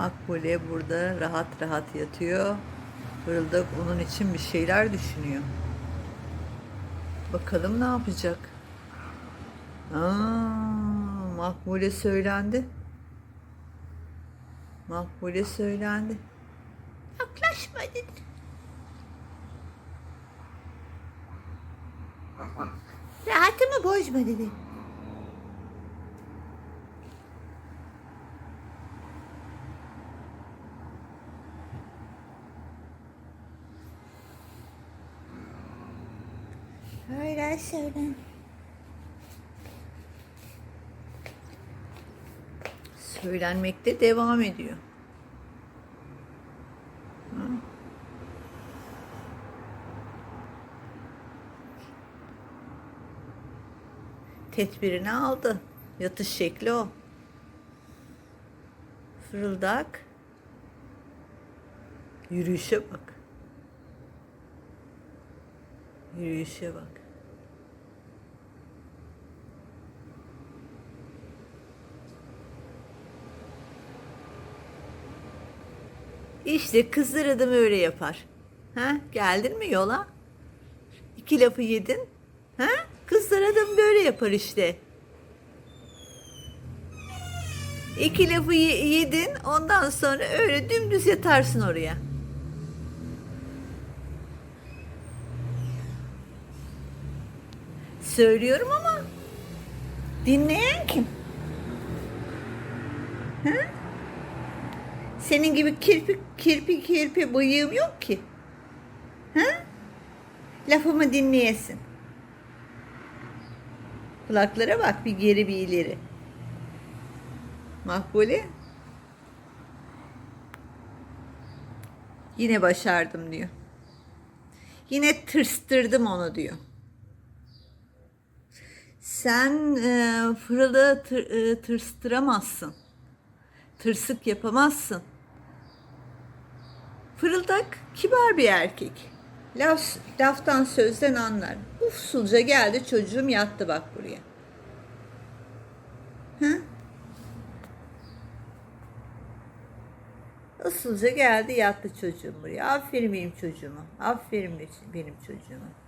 Makbule burada rahat rahat yatıyor. Fırıldak onun için bir şeyler düşünüyor. Bakalım ne yapacak? Aa, Makbule söylendi. Makbule söylendi. Yaklaşma dedi. Rahatımı bozma dedi. Öyle söyle. Söylenmekte devam ediyor. Hı? Tedbirini aldı. Yatış şekli o. Fırıldak. Yürüyüşe bak. Yürüyüşe bak. İşte kızlar adam öyle yapar. Ha? Geldin mi yola? İki lafı yedin. Ha? Kızlar adam böyle yapar işte. İki lafı ye- yedin ondan sonra öyle dümdüz yatarsın oraya. Söylüyorum ama dinleyen kim? Ha? Senin gibi kirpi kirpi kirpi bıyığım yok ki. Ha? Lafımı dinleyesin. Kulaklara bak bir geri bir ileri. Makbule. Yine başardım diyor. Yine tırstırdım onu diyor. Sen e, fırılı tır, e, tırstıramazsın. Tırsık yapamazsın. Fırıldak kibar bir erkek. Laf, laftan sözden anlar. Ufsulca geldi çocuğum yattı bak buraya. Hı? Usulca geldi yattı çocuğum buraya. Aferin benim çocuğuma. Aferin benim çocuğuma.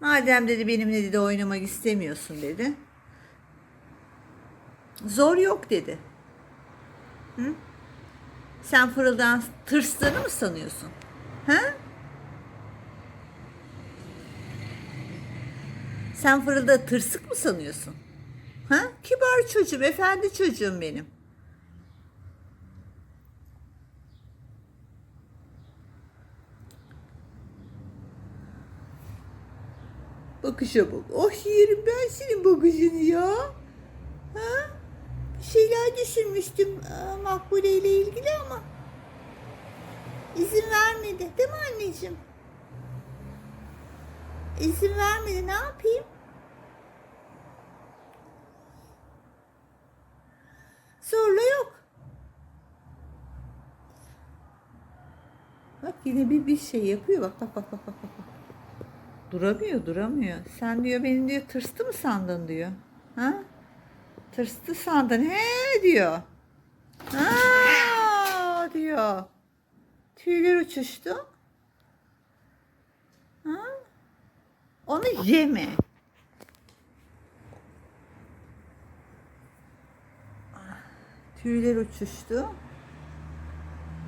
Madem dedi benimle dedi oynamak istemiyorsun dedi. Zor yok dedi. Hı? Sen fırıldan tırstığını mı sanıyorsun? Ha? Sen fırılda tırsık mı sanıyorsun? Ha? Kibar çocuğum, efendi çocuğum benim. Bakışa bak. Oh yerim ben senin bakışını ya. Ha? Bir şeyler düşünmüştüm e, Makbule ile ilgili ama izin vermedi. Değil mi anneciğim? İzin vermedi. Ne yapayım? Zorla yok. Bak yine bir bir şey yapıyor. Bak bak bak bak bak bak. Duramıyor, duramıyor. Sen diyor beni diyor tırstı mı sandın diyor. Ha? Tırstı sandın he diyor. Ha diyor. Tüyler uçuştu. Ha? Onu yeme. Tüyler uçuştu.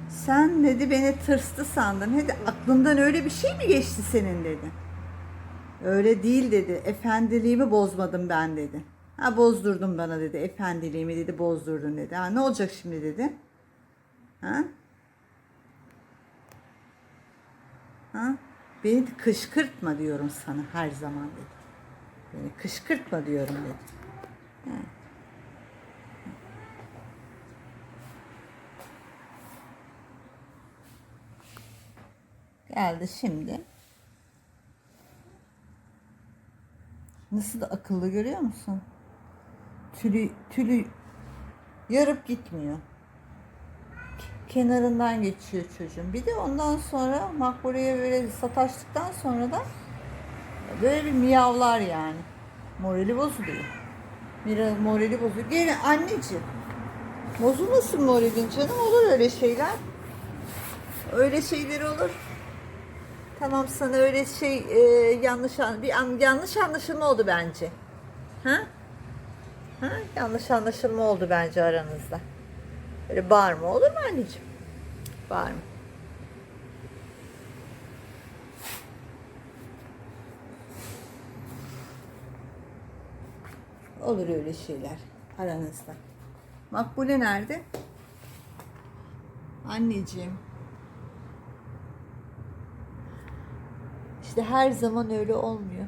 Sen dedi beni tırstı sandın. Hadi aklından öyle bir şey mi geçti senin dedi. Öyle değil dedi. Efendiliğimi bozmadım ben dedi. Ha bozdurdun bana dedi. Efendiliğimi dedi bozdurdun dedi. Ha ne olacak şimdi dedi. Ha? Ha? Beni kışkırtma diyorum sana her zaman dedi. Beni kışkırtma diyorum dedi. Ha. Geldi şimdi. Nasıl da akıllı görüyor musun? Tülü, tülü yarıp gitmiyor. Kenarından geçiyor çocuğun. Bir de ondan sonra Makbule'ye böyle sataştıktan sonra da böyle bir miyavlar yani. Morali bozuluyor. Mira morali bozuluyor. Gene anneciğim. Bozulmasın moralin canım olur öyle şeyler. Öyle şeyler olur. Tamam sana öyle şey e, yanlış an- bir an, yanlış anlaşılma oldu bence. Ha? Ha? Yanlış anlaşılma oldu bence aranızda. Öyle bağırma olur mu anneciğim? Bağırma. Olur öyle şeyler aranızda. Makbule nerede? Anneciğim. İşte her zaman öyle olmuyor.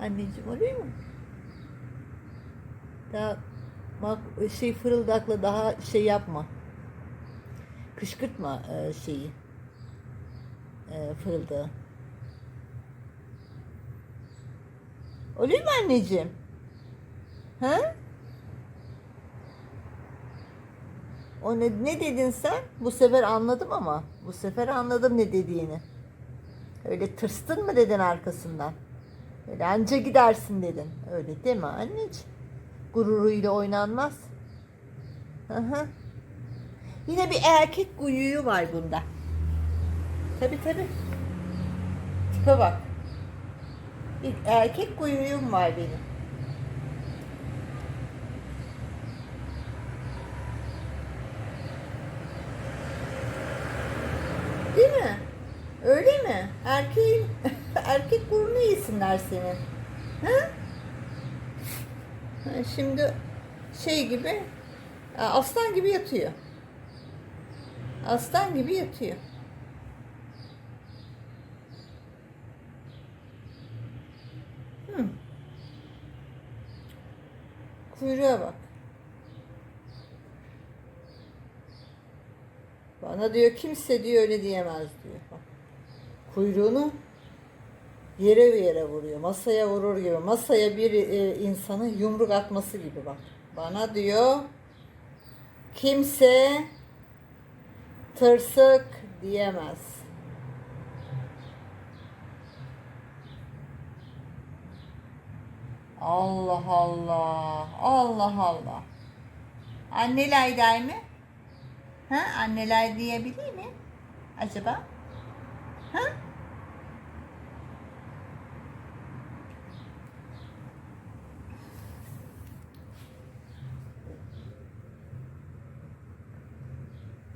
Anneciğim oluyor mu? Daha bak şey fırıldakla daha şey yapma. Kışkırtma e, şeyi. E, fırıldağı. Oluyor mu anneciğim? Ha? O ne, ne dedin sen? Bu sefer anladım ama. Bu sefer anladım ne dediğini. Öyle tırstın mı dedin arkasından? Öyle anca gidersin dedin. Öyle değil mi anneciğim? Gururuyla oynanmaz. Hı hı. Yine bir erkek uyuyu var bunda. Tabi tabi. Tipe bak. Bir erkek uyuyum var benim. Değil mi? Öyle mi? Erkeğin erkek gururunu yesinler senin. Ha? Şimdi şey gibi aslan gibi yatıyor. Aslan gibi yatıyor. Hı. Kuyruğa bak. Bana diyor kimse diyor öyle diyemez diyor. Bak. Kuyruğunu yere yere vuruyor. Masaya vurur gibi. Masaya bir e, insanın yumruk atması gibi bak. Bana diyor kimse tırsık diyemez. Allah Allah. Allah Allah. Anneler der mi? Ha? Anneler diyebilir mi? Acaba? Ha?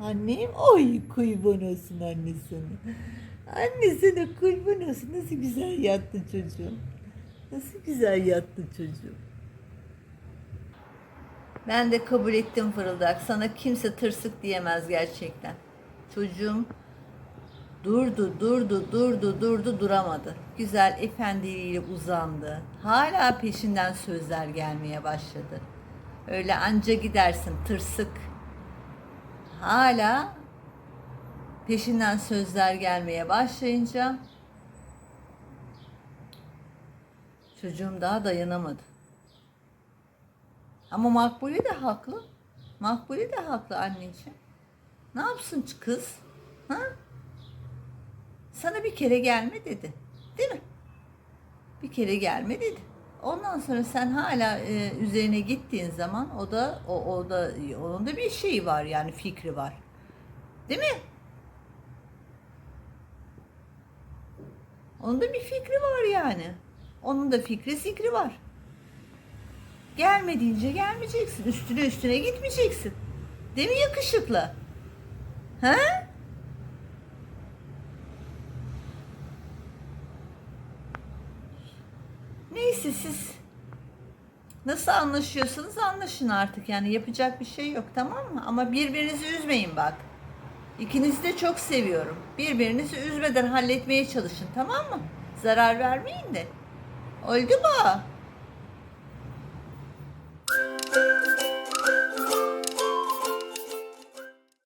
Annem oy kurban olsun anne sana. Anne sana kurban olsun. Nasıl güzel yattı çocuğum. Nasıl güzel yattı çocuğum. Ben de kabul ettim fırıldak. Sana kimse tırsık diyemez gerçekten. Çocuğum durdu, durdu, durdu, durdu, duramadı. Güzel efendiliğiyle uzandı. Hala peşinden sözler gelmeye başladı. Öyle anca gidersin tırsık. Hala peşinden sözler gelmeye başlayınca çocuğum daha dayanamadı. Ama Makbule de haklı. Makbule de haklı anneciğim. Ne yapsın kız? Ha? Sana bir kere gelme dedi. Değil mi? Bir kere gelme dedi. Ondan sonra sen hala e, üzerine gittiğin zaman o da o, o da onun da bir şeyi var yani fikri var. Değil mi? Onun da bir fikri var yani. Onun da fikri zikri var. Gelme deyince gelmeyeceksin. Üstüne üstüne gitmeyeceksin. Değil mi yakışıklı? Ha? Neyse siz nasıl anlaşıyorsanız anlaşın artık. Yani yapacak bir şey yok tamam mı? Ama birbirinizi üzmeyin bak. İkinizi de çok seviyorum. Birbirinizi üzmeden halletmeye çalışın tamam mı? Zarar vermeyin de. Oldu mu?